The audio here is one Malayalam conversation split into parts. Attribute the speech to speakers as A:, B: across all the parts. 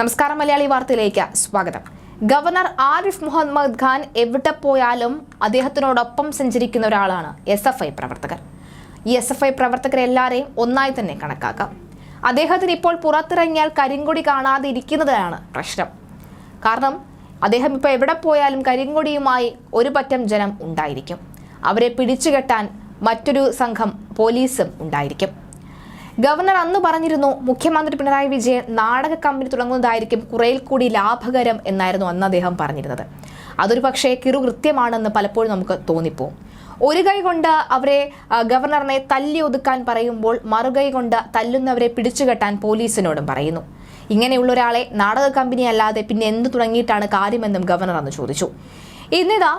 A: നമസ്കാരം മലയാളി വാർത്തയിലേക്ക് സ്വാഗതം. ഗവർണർ ആരിഫ് മുഹമ്മദ് ഖാൻ എവിടെ പോയാലും അദ്ദേഹത്തിനോടൊപ്പം സഞ്ചരിക്കുന്ന ഒരാളാണ് എസ് എഫ് ഐ പ്രവർത്തകർ. ഈ എസ് എഫ് ഐ പ്രവർത്തകരെല്ലാവരെയും ഒന്നായി തന്നെ കണക്കാക്കാം. അദ്ദേഹത്തിന് ഇപ്പോൾ പുറത്തിറങ്ങിയാൽ കരിങ്കൊടി കാണാതെ ഇരിക്കുന്നതാണ് പ്രശ്നം. കാരണം അദ്ദേഹം ഇപ്പോൾ എവിടെ പോയാലും കരിങ്കൊടിയുമായി ഒരു പറ്റം ജനം ഉണ്ടായിരിക്കും. അവരെ പിടിച്ചുകെട്ടാൻ മറ്റൊരു സംഘം പോലീസും ഉണ്ടായിരിക്കും. ഗവർണർ അന്ന് പറഞ്ഞിരുന്നു മുഖ്യമന്ത്രി പിണറായി വിജയൻ നാടക കമ്പനി തുടങ്ങുന്നതായിരിക്കും കുറേൽ കൂടി ലാഭകരം എന്നായിരുന്നു അന്ന് അദ്ദേഹം പറഞ്ഞിരുന്നത്. അതൊരു പക്ഷേ കിറുകൃത്യമാണെന്ന് പലപ്പോഴും നമുക്ക് തോന്നിപ്പോവും. ഒരു കൈ കൊണ്ട് അവരെ ഗവർണറിനെ തല്ലി ഒതുക്കാൻ പറയുമ്പോൾ മറുകൈ കൊണ്ട് തല്ലുന്നവരെ പിടിച്ചുകെട്ടാൻ പോലീസിനോടും പറയുന്നു. ഇങ്ങനെയുള്ള ഒരാളെ നാടക കമ്പനി അല്ലാതെ പിന്നെ എന്ത് തുടങ്ങിയിട്ടാണ് കാര്യമെന്നും ഗവർണർ അന്ന് ചോദിച്ചു. ഇന്നിതാ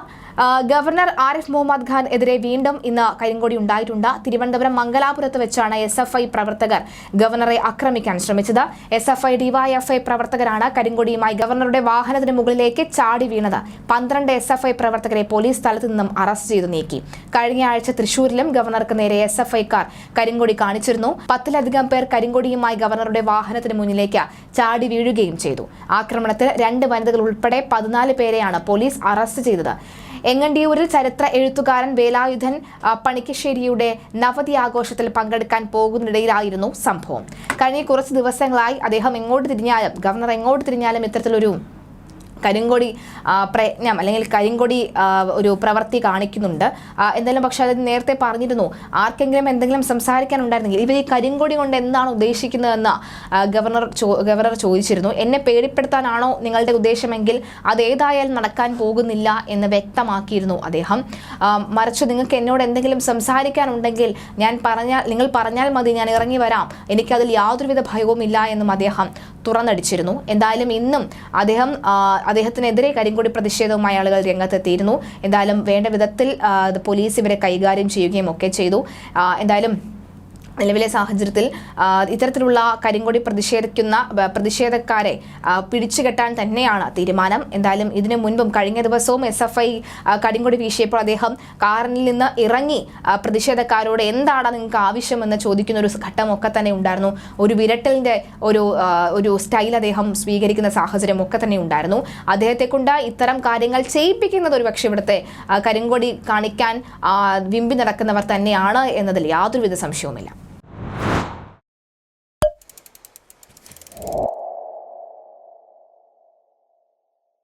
A: ഗവർണർ ആരിഫ് മുഹമ്മദ് ഖാൻ എതിരെ വീണ്ടും ഇന്ന് കരിങ്കൊടി ഉണ്ടായിട്ടുണ്ട്. തിരുവനന്തപുരം മംഗലാപുരത്ത് വെച്ചാണ് എസ് എഫ് ഐ പ്രവർത്തകർ ഗവർണറെ ആക്രമിക്കാൻ ശ്രമിച്ചത്. S F I D Y F I പ്രവർത്തകരാണ് കരിങ്കൊടിയുമായി ഗവർണറുടെ വാഹനത്തിന് മുകളിലേക്ക് ചാടി വീണത്. പന്ത്രണ്ട് എസ് എഫ് ഐ പ്രവർത്തകരെ പോലീസ് സ്ഥലത്ത് നിന്നും അറസ്റ്റ് ചെയ്തു നീക്കി. കഴിഞ്ഞ ആഴ്ച തൃശൂരിലും ഗവർണർക്ക് നേരെ എസ് എഫ് ഐക്കാർ കരിങ്കൊടി കാണിച്ചിരുന്നു. പത്തിലധികം പേർ കരിങ്കൊടിയുമായി ഗവർണറുടെ വാഹനത്തിന് മുന്നിലേക്ക് ചാടി വീഴുകയും ചെയ്തു. ആക്രമണത്തിൽ രണ്ട് വനിതകൾ ഉൾപ്പെടെ പതിനാല് പേരെയാണ് പോലീസ് അറസ്റ്റ് ചെയ്തത്. എങ്ങണ്ടിയൂരിൽ ചരിത്ര എഴുത്തുകാരൻ വേലായുധൻ പണിക്കശ്ശേരിയുടെ നവതി ആഘോഷത്തിൽ പങ്കെടുക്കാൻ പോകുന്നിടയിലായിരുന്നു സംഭവം. കഴിഞ്ഞ കുറച്ച് ദിവസങ്ങളായി അദ്ദേഹം എങ്ങോട്ട് തിരിഞ്ഞാലും ഗവർണർ എങ്ങോട്ട് തിരിഞ്ഞാലും ഇത്തരത്തിലൊരു കരിങ്കൊടി പ്രയത്നം അല്ലെങ്കിൽ കരിങ്കൊടി ഒരു പ്രവൃത്തി കാണിക്കുന്നുണ്ട്. എന്തായാലും പക്ഷേ അത് നേരത്തെ പറഞ്ഞിരുന്നു. ആർക്കെങ്കിലും എന്തെങ്കിലും സംസാരിക്കാനുണ്ടായിരുന്നെങ്കിൽ ഇവർ ഈ കരിങ്കൊടി കൊണ്ട് എന്താണ് ഉദ്ദേശിക്കുന്നതെന്ന് ഗവർണർ ഗവർണർ ചോദിച്ചിരുന്നു. എന്നെ പേടിപ്പെടുത്താനാണോ നിങ്ങളുടെ ഉദ്ദേശമെങ്കിൽ അത് ഏതായാലും നടക്കാൻ പോകുന്നില്ല എന്ന് വ്യക്തമാക്കിയിരുന്നു അദ്ദേഹം. മറിച്ച് നിങ്ങൾക്ക് എന്നോട് എന്തെങ്കിലും സംസാരിക്കാനുണ്ടെങ്കിൽ ഞാൻ പറഞ്ഞാൽ നിങ്ങൾ പറഞ്ഞാൽ മതി ഞാൻ ഇറങ്ങി വരാം. എനിക്കതിൽ യാതൊരുവിധ ഭയവുമില്ല എന്നും അദ്ദേഹം തുറന്നടിച്ചിരുന്നു. എന്തായാലും ഇന്നും അദ്ദേഹം അദ്ദേഹത്തിനെതിരെ കരിങ്കൊടി പ്രതിഷേധവുമായി ആളുകൾ രംഗത്തെത്തിയിരുന്നു. എന്തായാലും വേണ്ട വിധത്തിൽ പോലീസ് ഇവരെ കൈകാര്യം ചെയ്യുകയും ഒക്കെ ചെയ്തു. എന്തായാലും നിലവിലെ സാഹചര്യത്തിൽ ഇത്തരത്തിലുള്ള കരിങ്കൊടി പ്രതിഷേധിക്കുന്ന പ്രതിഷേധക്കാരെ പിടിച്ചുകെട്ടാൻ തന്നെയാണ് തീരുമാനം. എന്തായാലും ഇതിനു മുൻപും കഴിഞ്ഞ ദിവസവും എസ് എഫ് ഐ കരിങ്കൊടി വീശിയപ്പോൾ അദ്ദേഹം കാറിൽ നിന്ന് ഇറങ്ങി പ്രതിഷേധക്കാരോട് എന്താണ് നിങ്ങൾക്ക് ആവശ്യമെന്ന് ചോദിക്കുന്ന ഒരു ഘട്ടമൊക്കെ തന്നെ ഉണ്ടായിരുന്നു. ഒരു വിരട്ടലിന്റെ ഒരു ഒരു സ്റ്റൈൽ അദ്ദേഹം സ്വീകരിക്കുന്ന സാഹചര്യം ഒക്കെ തന്നെ ഉണ്ടായിരുന്നു. അദ്ദേഹത്തെ കൊണ്ട് ഇത്തരം കാര്യങ്ങൾ ചെയ്യിപ്പിക്കുന്നത് ഒരു പക്ഷേ ഇവിടുത്തെ കരിങ്കൊടി കാണിക്കാൻ വിമ്പി നടക്കുന്നവർ തന്നെയാണ് എന്നതിൽ യാതൊരുവിധ സംശയവുമില്ല. you